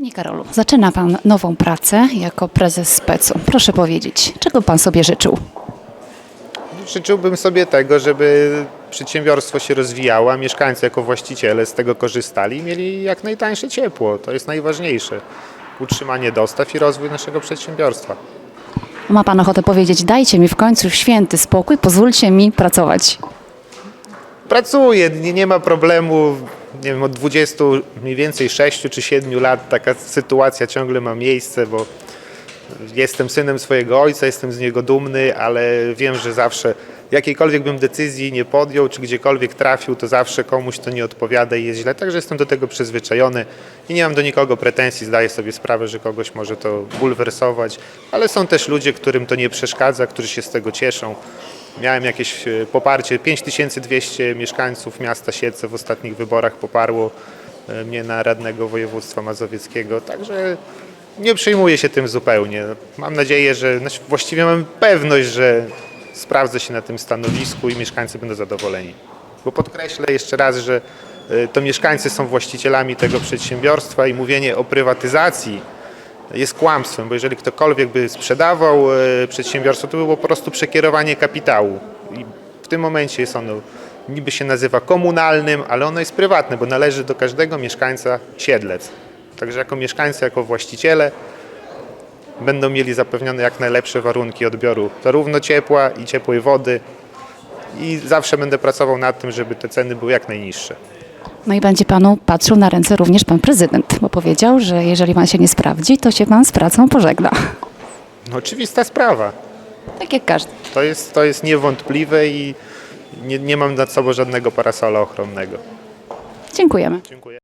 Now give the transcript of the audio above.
Panie Karolu, zaczyna Pan nową pracę jako prezes specu. Proszę powiedzieć, czego Pan sobie życzył? Życzyłbym sobie tego, żeby przedsiębiorstwo się rozwijało, a mieszkańcy jako właściciele z tego korzystali i mieli jak najtańsze ciepło. To jest najważniejsze. Utrzymanie dostaw i rozwój naszego przedsiębiorstwa. Ma Pan ochotę powiedzieć, dajcie mi w końcu święty spokój, pozwólcie mi pracować. Pracuję, nie, nie ma problemu. Nie wiem, od 20 mniej więcej 6 czy 7 lat taka sytuacja ciągle ma miejsce, bo jestem synem swojego ojca, jestem z niego dumny, ale wiem, że zawsze jakiejkolwiek bym decyzji nie podjął, czy gdziekolwiek trafił, to zawsze komuś to nie odpowiada i jest źle. Także jestem do tego przyzwyczajony i nie mam do nikogo pretensji. Zdaję sobie sprawę, że kogoś może to bulwersować, ale są też ludzie, którym to nie przeszkadza, którzy się z tego cieszą. Miałem jakieś e, poparcie, 5200 mieszkańców miasta Siedlce w ostatnich wyborach poparło e, mnie na radnego województwa mazowieckiego, także nie przejmuję się tym zupełnie. Mam nadzieję, że, znaczy właściwie mam pewność, że sprawdzę się na tym stanowisku i mieszkańcy będą zadowoleni. Bo podkreślę jeszcze raz, że e, to mieszkańcy są właścicielami tego przedsiębiorstwa i mówienie o prywatyzacji jest kłamstwem, bo jeżeli ktokolwiek by sprzedawał e, przedsiębiorstwo, to było po prostu przekierowanie kapitału. I w tym momencie jest ono, niby się nazywa komunalnym, ale ono jest prywatne, bo należy do każdego mieszkańca Siedlec. Także jako mieszkańcy, jako właściciele będą mieli zapewnione jak najlepsze warunki odbioru zarówno ciepła i ciepłej wody i zawsze będę pracował nad tym, żeby te ceny były jak najniższe. No i będzie Panu patrzył na ręce również Pan prezydent, bo powiedział, że jeżeli Pan się nie sprawdzi, to się Pan z pracą pożegna. No, oczywista sprawa. Tak jak każdy. To jest, to jest niewątpliwe i nie, nie mam nad sobą żadnego parasola ochronnego. Dziękujemy. Dziękuję.